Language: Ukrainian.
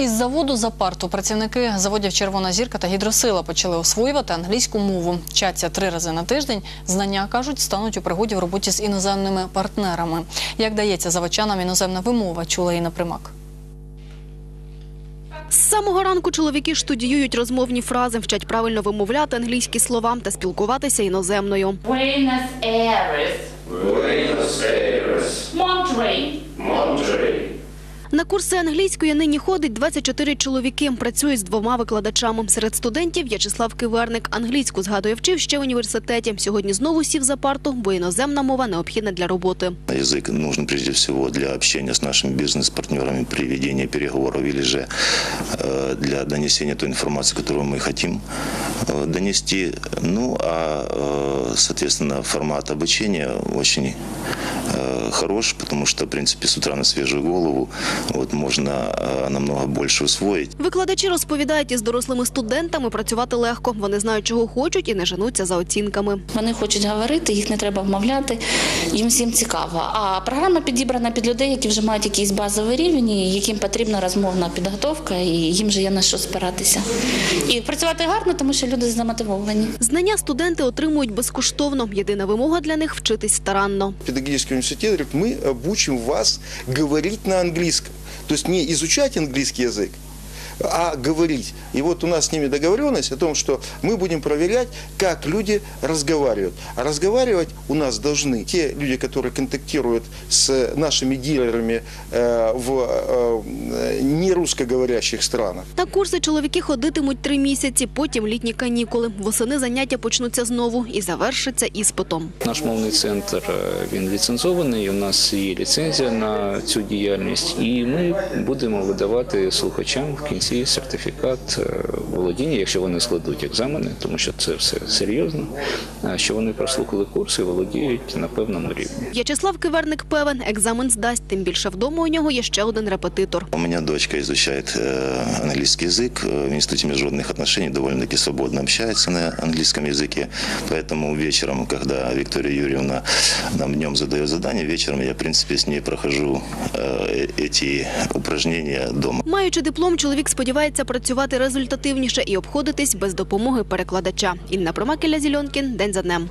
Із заводу за парту працівники заводів Червона зірка та гідросила почали освоювати англійську мову. Вчаться три рази на тиждень. Знання кажуть, стануть у пригоді в роботі з іноземними партнерами. Як дається заводчанам іноземна вимова, чула Інна Примак. З самого ранку чоловіки штудіюють розмовні фрази, вчать правильно вимовляти англійські слова та спілкуватися іноземною. Buenos Aires, На курси англійської нині ходить 24 чоловіки. Працюють з двома викладачами. Серед студентів В'ячеслав Киверник англійську згадує вчив ще в університеті. Сьогодні знову сів за парту, бо іноземна мова необхідна для роботи. Язык нужен прежде всего для общения с нашими бизнес-партнерами при ведении переговоров или же э, для донесения той информации, которую мы хотим э, донести. Ну, а, э, соответственно, формат обучения очень э, хорош, потому что, в принципе, с утра на свежую голову вот, можно э, намного больше усвоить. Викладачі розповідають, із дорослими студентами працювати легко. Вони знають, чого хочуть і не женуться за оцінками. Вони хочуть говорити, їх не треба вмовляти, їм всім цікаво. А програма підібрана під людей, які вже мають якийсь базовий рівень, яким потрібна розмовна підготовка, і їм вже є на що спиратися. І працювати гарно, тому що люди замотивовані. Знання студенти отримують безкоштовно. Єдина вимога для них вчитись старанно. Педагогический университет говорит, мы обучим вас говорить на английском. То есть не изучать английский язык, а говорить. И вот у нас с ними договоренность о том, что мы будем проверять, как люди разговаривают. А разговаривать у нас должны те люди, которые контактируют с нашими дилерами э, в э, нерусскоговорящих странах. На курси чоловіки ходитимуть три місяці, потім літні канікули. Восени заняття почнуться знову і завершаться іспитом. Наш мовний центр е, він ліцензований. У нас є ліцензія на цю діяльність, і ми будемо видавати слухачам в кінці сертифікат е, володіння, якщо вони складуть екзамени, тому що це все серйозно. е, Що вони прослухали курси і володіють на певному рівні. В'ячеслав Киверник певен, екзамен здасть, тим більше вдома у нього є ще один репетитор. У меня дочка изучает э, английский язык э, в Институте международных отношений, довольно-таки свободно общается на английском языке. Поэтому вечером, когда Виктория Юрьевна нам днем задает задание, вечером я, в принципе, с ней прохожу э, эти упражнения дома. Маючи диплом, чоловік сподівається працювати результативніше і обходитись без допомоги перекладача. Інна Промакеля Зільонкін день за днем.